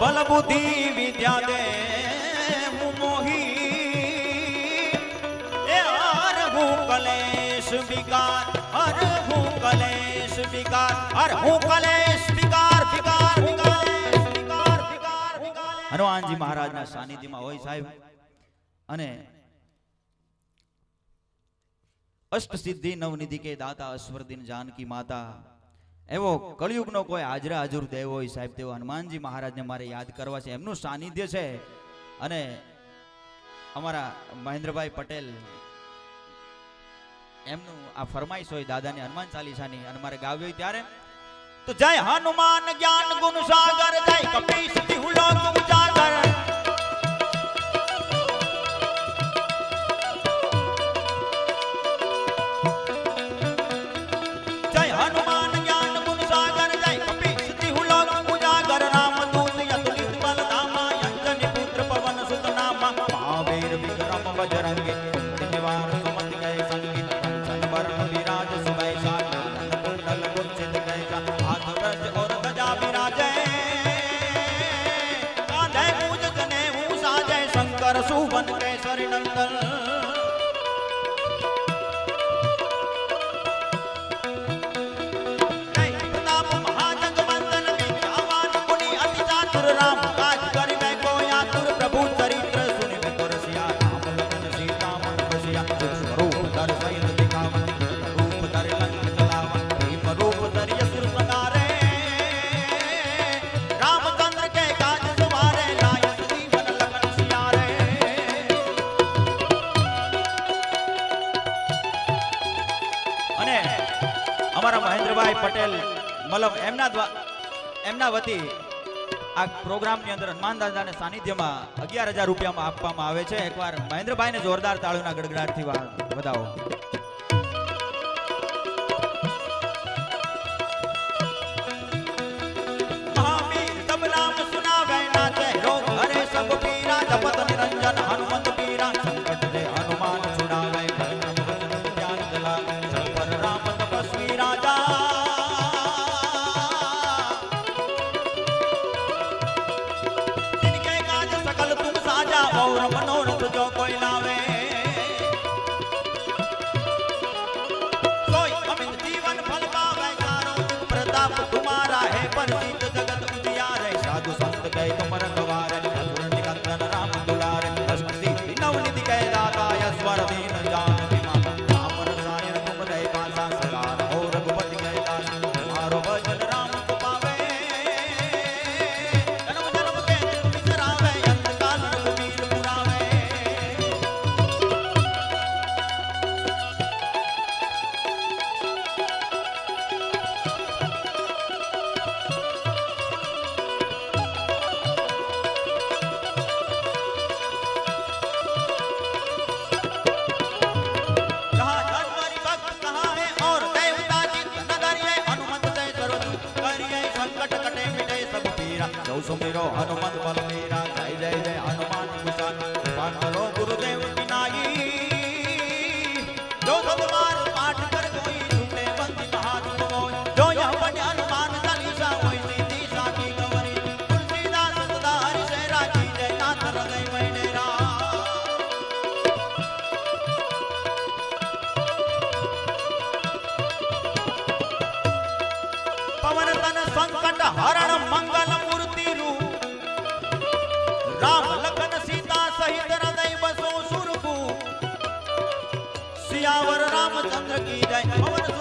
બલ બુદ્ધિ વિદ્યા દે, હું મોહી. એ હર હું કલેશ વિકાર, હર હું કલેશ વિકાર, હર હું કલેશ વિકાર વિકાર વિકાર વિકાર હનુમાનજી મહારાજના સાનિધ્યમાં હોય સાહેબ. અને અષ્ટ સિદ્ધિ નવનિધિ કે દાતા અશ્વરદીન જાનકી માતા એવો કળિયુગનો કોઈ હાજરા હાજર દેવ સાહેબ, તેવો હનુમાનજી મહારાજને મારે યાદ કરવા છે. એમનું સાનિધ્ય છે. અને અમારા મહેન્દ્રભાઈ પટેલ, એમનું આ ફરમાઈશ હોય દાદાની, હનુમાન ચાલીસાની, અને મારે ગાવી હોય ત્યારે, તો જય હનુમાન જ્ઞાન ગુણ સાગર, જય કપીશ શંકર સુવન કેસરી નંદન અમારા મહેન્દ્રભાઈ પટેલ, મલમ, એમના દ્વારા એમના વતી આ પ્રોગ્રામની અંદર હનુમાન દાદાને સાનિધ્યમાં અગિયાર હજાર રૂપિયામાં આપવામાં આવે છે. એકવાર મહેન્દ્રભાઈને જોરદાર તાળુના ગડગડાટથી વધાવો. ગૌર મનોરથ જો કોઈ લાવે. કોઈ અમિત જીવન ફલ પાવે તારો પ્રતાપ તુમારા હે પરમિત જગત ઉજિયા રે સાધુ સંત કહે કમર ગવાર ભજન મીરા જવસો મેરો હનુમંત બલવીરા જય જય જય, હનુમાન કિસાન કૃપાન કરો ગુરુદેવ વિનાઈ જો ભગવાન પાઠ કર કોઈ છૂટે બંદી મહાત્મ હોય જો યહવન હનુમાન ચાલીસા હોય સીધી સાકી ગવરી તુલસીદાસ સદા હરિ જય રાજી જય નાથ હૃદય મૈનેરા પવન તન સંકટ હરણ બસો સુરભુ સિયાવર રામચંદ્ર કી જય પવન સુત